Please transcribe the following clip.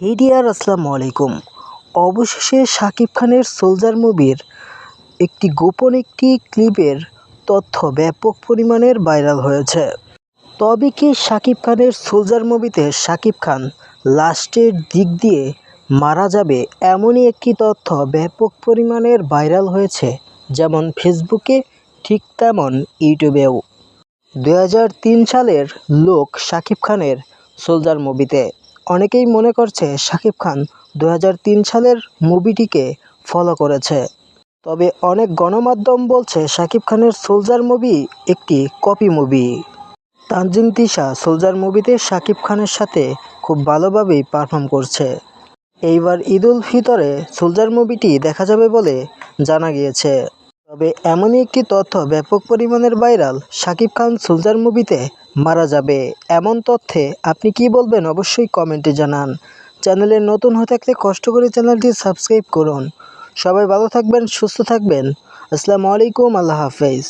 হেডিয়ার আসসালামু আলাইকুম। অবশেষে শাকিব খানের সোলজার মুভির একটি গোপন একটি ক্লিপের তথ্য ব্যাপক পরিমাণের ভাইরাল হয়েছে। তবে কি শাকিব খানের সোলজার মুভিতে শাকিব খান লাস্টের দিক দিয়ে মারা যাবে এমনই একটি তথ্য ব্যাপক পরিমাণের ভাইরাল হয়েছে, যেমন ফেসবুকে ঠিক তেমন ইউটিউবেও। দু হাজার তিন সালের লোক শাকিব খানের সোলজার মুভিতে। অনেকেই মনে করছে শাকিব খান দু হাজার তিন সালের মুভিটিকে ফলো করেছে। তবে অনেক গণমাধ্যম বলছে শাকিব খানের সোলজার মুভি একটি copy movie. Tanjin Tisha Soldier মুভিতে শাকিব খানের সাথে খুব ভালোভাবেই পারফর্ম করছে। এইবার ঈদ উল ফিতরে সোলজার মুভিটি দেখা যাবে বলে জানা গিয়েছে। তবে এমনই একটি তথ্য ব্যাপক পরিমাণের ভাইরাল শাকিব খান সোলজার মুভিতে মারা যাবে। এমন তথ্যে আপনি কি বলবেন অবশ্যই কমেন্টে জানান। চ্যানেলে নতুন হয়ে থাকলে কষ্ট করে চ্যানেলটি সাবস্ক্রাইব করুন। সবাই ভালো থাকবেন, সুস্থ থাকবেন। আসসালামু আলাইকুম, আল্লাহ হাফেজ।